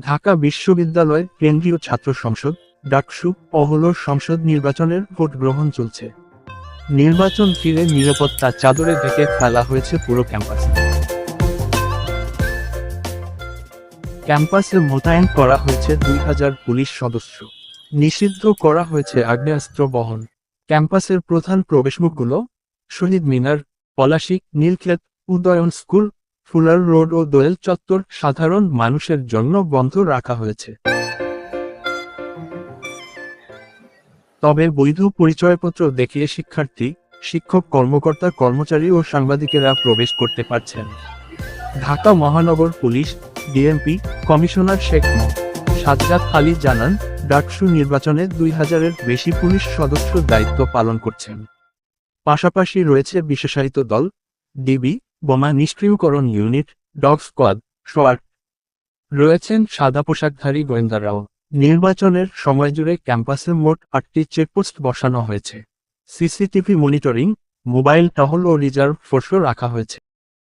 ঢাকা বিশ্ববিদ্যালয় কেন্দ্রীয় ছাত্র সংসদ, ডাকসু অহলোর সংসদ নির্বাচনের ভোট গ্রহণ চলছে। নির্বাচন ঘিরে নিরাপত্তা চাদরে ঢেকে ফেলা হয়েছে পুরো ক্যাম্পাস। ক্যাম্পাসে মোতায়েন করা হয়েছে দুই হাজার পুলিশ সদস্য। নিষিদ্ধ করা হয়েছে আগ্নেয়াস্ত্র বহন। ক্যাম্পাসের প্রধান প্রবেশমুখগুলো Shaheed Minar পলাশিক Nilkhet Udayan school Fuller Road ও দোয়েল চত্বর সাধারণ মানুষের জন্য বন্ধ রাখা হয়েছে। তবে বৈধ পরিচয়পত্র দেখিয়ে শিক্ষার্থী, শিক্ষক কর্মকর্তা, কর্মচারী ও সাংবাদিকেরা প্রবেশ করতে পারছেন। ঢাকা মহানগর police, DMP, commissioner Sheikh Md. Sajjad Ali জানান, ডাকসু নির্বাচনে দুই হাজারের বেশি পুলিশ সদস্য দায়িত্ব পালন করছেন। পাশাপাশি রয়েছে বিশেষায়িত দল, ডিবি বোমা নিষ্ক্রিয়করণ ইউনিট, ডগ স্কোয়াড সোয়াট রয়েছেন সাদা পোশাকধারী গোয়েন্দারাও। নির্বাচনের সময় জুড়ে ক্যাম্পাসে মোট আটটি চেকপোস্ট বসানো হয়েছে। সিসিটিভি মনিটরিং, মোবাইল টহল ও রিজার্ভ ফোর্সও রাখা হয়েছে।